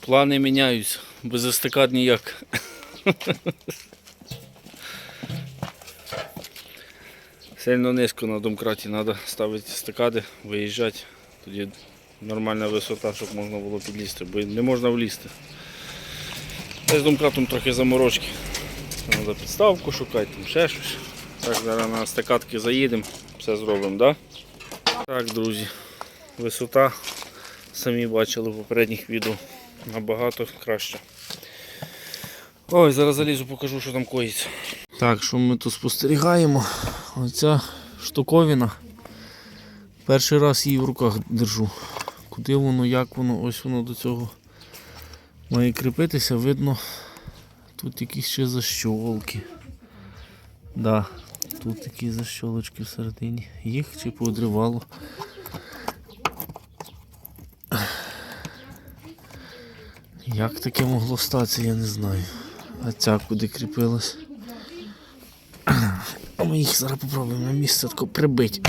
Плани міняються, без естакад ніяк. Сильно низько на домкраті треба ставити стакади, виїжджати. Тоді нормальна висота, щоб можна було підлізти, бо не можна влізти. Та з домкратом трохи заморочки. Треба підставку шукати, там ще щось. Так, зараз на стакадки заїдемо, все зробимо? Да? Так, друзі, висота, самі бачили в попередніх відео, набагато краще. Ой, зараз залізу, покажу, що там коїться. Так, що ми тут спостерігаємо? Оця штуковина. Перший раз її в руках держу. Куди воно, як воно, ось воно до цього має кріпитися, видно, тут якісь ще защолки. Да, тут такі защолочки всередині. Їх чи поодривало. Як таке могло статися, я не знаю. А ця куди кріпилась. А ми їх зараз попробуємо на місце тако прибити.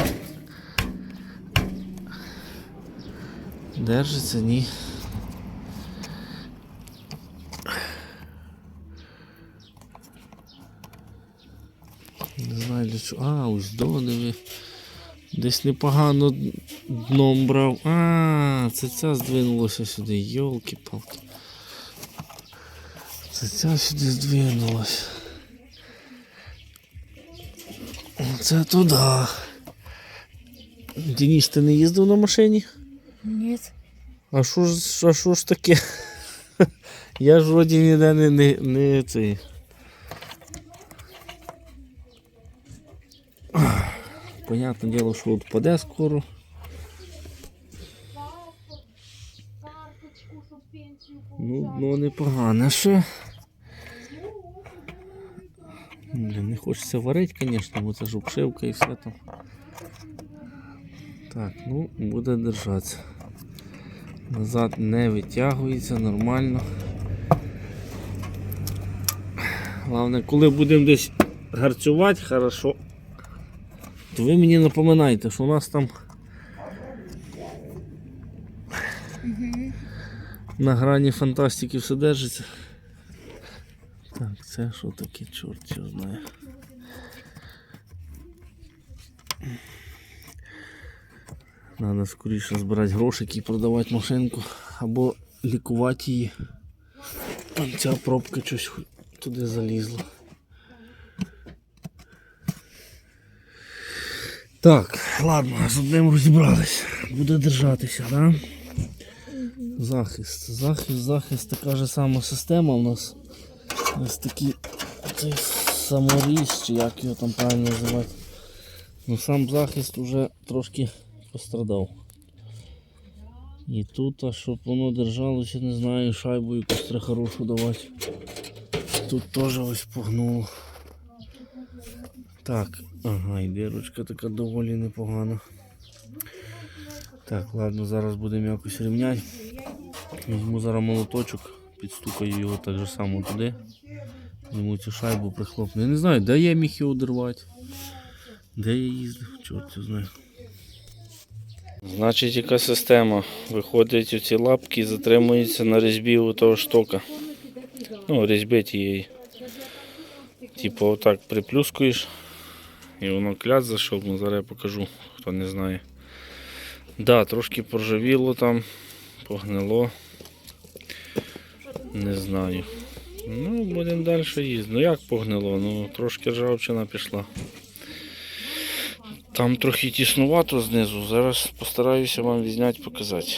Держиться, ні. Не знаю для чого. А, ось до диви. Десь непогано дном брав. А, це ця здвинулася сюди. Йолки-палки. Це ця сюди здвинулась. Це туди. Денис, ти не їздив на машині? Ні. А що ж, а що ж таке? Я ж вроді ніде не, не, не цей. Понятне діло, що от паде скоро. Ну, ну непогано ще. Блін, не хочеться варити, звісно, бо це ж обшивка і все там. Так, ну буде держатися. Назад не витягується нормально. Головне, коли будемо десь гарцювати хорошо, то ви мені напоминайте, що у нас там на грані фантастики все держиться. Так, це що таке, чорт його знає. Треба скоріше збирати грошики і продавати машинку або лікувати її. Там ця пробка щось туди залізла. Так, ладно, з одним розібрались. Буде держатися, да? Захист. Захист, захист, така ж сама система у нас. Ось такий цей саморіз, чи як його там правильно називати. Ну сам захист вже трошки пострадав. І тут, а щоб воно держалося, не знаю, шайбу якусь треба хорошу давати. Тут теж ось погнуло. Так, ага, і дирочка така доволі непогана. Так, ладно, зараз будемо якось рівняти. Візьму зараз молоточок, підстукаю його так же само туди. Йому цю шайбу прихлопну. Я не знаю, де я міг його одервати. Де я їздив, чорт його знає. Значить, яка система? Виходить, оці лапки затримуються на різьбі у того штока. Ну, різьби тієї. Типу отак приплюскуєш і воно клят зайшов, зараз я покажу, хто не знає. Да, трошки поржавіло там, погнило. Не знаю. Ну, будемо далі їздити. Ну як погнило? Ну трошки ржавчина пішла. Там трохи тіснувато знизу, зараз постараюся вам відзняти, показати.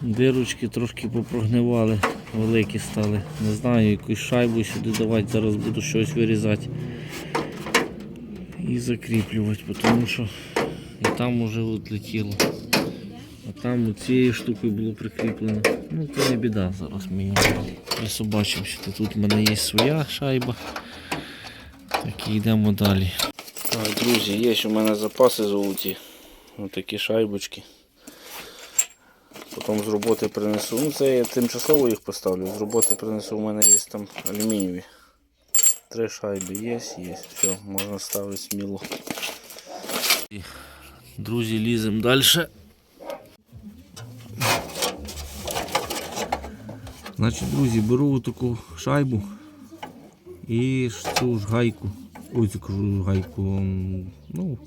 Дирочки трошки попрогнивали, великі стали. Не знаю, якусь шайбу сюди давати, зараз буду щось вирізати і закріплювати, тому що і там вже відлетіло. А там цією штукою було прикріплено. Ну це не біда, зараз ми її присобачимо. Тут в мене є своя шайба. Так і йдемо далі. Так, друзі, є у мене запаси золоті. Ось такі шайбочки. Потім з роботи принесу. Ну це я тимчасово їх поставлю. З роботи принесу, у мене є там алюмінієві. Три шайби є, є. Все, можна ставити сміло. Друзі, ліземо далі. Значить, друзі, беру таку шайбу і цю ж гайку. Цю кажу гайку. Ну,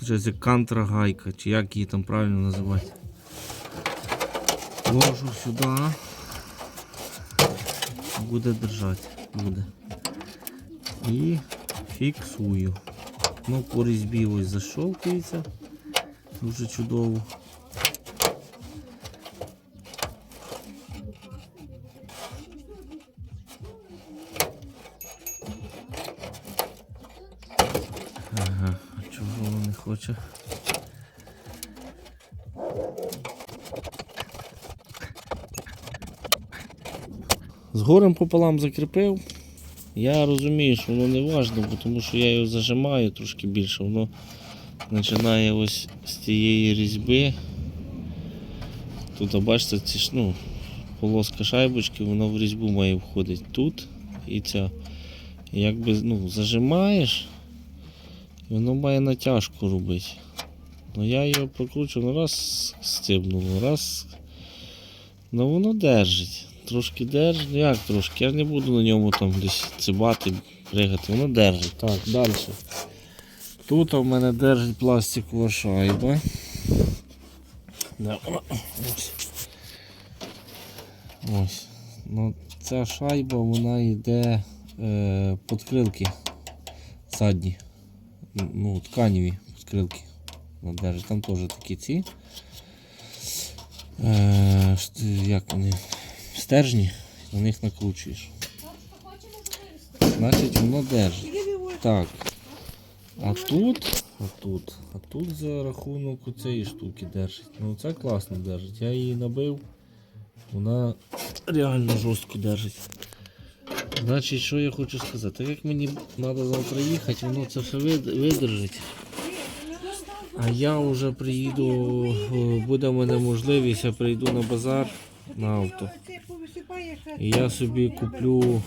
виходить, кантра гайка, чи як її там правильно називати. Ложу сюди. Буде держати. Буде. І фіксую. Ну, по різьбі ось защолкується. Дуже чудово. Воно? З горем пополам закріпив. Я розумію, що воно не важливо, тому що я його зажимаю трошки більше, воно починає ось з цієї різьби. Тут, бачите, ці ну, полоска шайбочки, воно в різьбу має входити тут і ця. Якби ну, зажимаєш, воно має натяжку робити. Ну я його прокручу, ну раз стибнуло, раз. Ну воно держить. Трошки держить. Ну як трошки? Я не буду на ньому там десь цибати, пригати, воно держить. Так, далі. Тут у мене держить пластикова шайба. Ось. Ось. Ну, ця шайба вона йде е, подкрилки задні. Ну, тканеві подкрилки. Вона держить. Там теж такі ці. Е, як вони? Стержні, на них накручуєш. Значить воно держить. Так. А тут, а тут, а тут за рахунок цієї штуки держить. Ну це класно держить. Я її набив. Вона реально жорстко держить. Значить, що я хочу сказати? Як мені треба завтра їхати, воно це все вид- видержить. А я вже приїду, е, буде в мене можливість, я прийду на базар на авто. І я собі куплю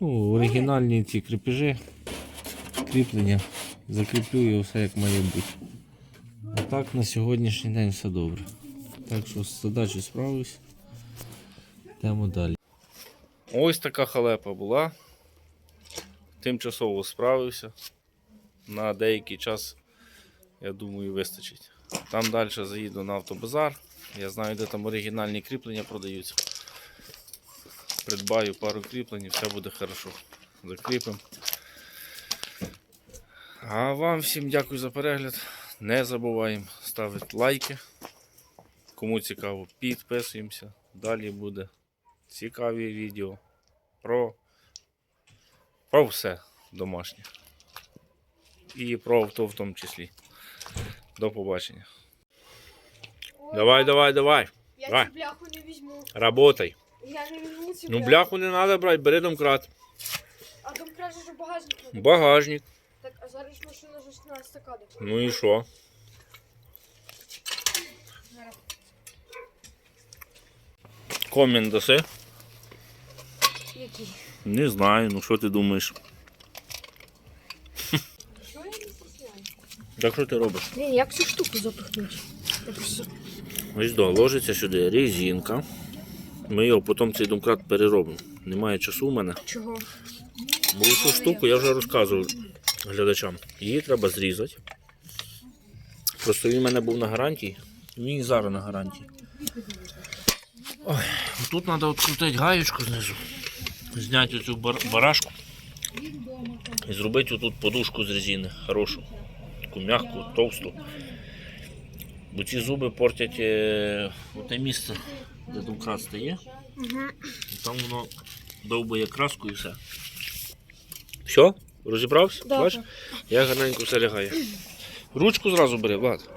ну, оригінальні ці кріпежі, кріплення, закріплю його все як має бути. А так на сьогоднішній день все добре. Так що з задачею справився. Йдемо далі. Ось така халепа була. Тимчасово справився. На деякий час, я думаю, вистачить. Там далі заїду на автобазар. Я знаю, де там оригінальні кріплення продаються. Придбаю пару кріплень і все буде хорошо. Закріпимо. А вам всім дякую за перегляд. Не забуваємо ставити лайки. Кому цікаво, підписуємося. Далі буде цікаві відео про, про все домашнє. І про авто в тому числі. До побачення. Давай, давай, давай. Я Давай. цю бляху не візьму. Работай. Я не візьму цю Ну бляху не треба брати, бери домкрат. А там краще, що багажник надо. Багажник. Так, а зараз ж машина вже на стакади. Ну і що? Комент даси? Який? Не знаю, ну що ти думаєш? Що я не стісняю? Так що ти робиш? Блін, як цю штуку запихнути? Ось до, ложиться сюди резинка. Ми його потім цей домкрат переробимо. Немає часу у мене. Чого? Бо цю штуку я вже розказував глядачам. Її треба зрізати. Просто він в мене був на гарантії. Він і зараз на гарантії. Ой, тут треба відкрутити гаєчку знизу, зняти оцю барашку і зробити отут подушку з резини. Хорошу. Таку м'яку, товсту. Бо ці зуби портять е, те місце, де домкрат стає. Там воно довбає краску і все. Все? Розібрався? Бачиш? Я гарненько все лягає. Ручку зразу бери, Влад.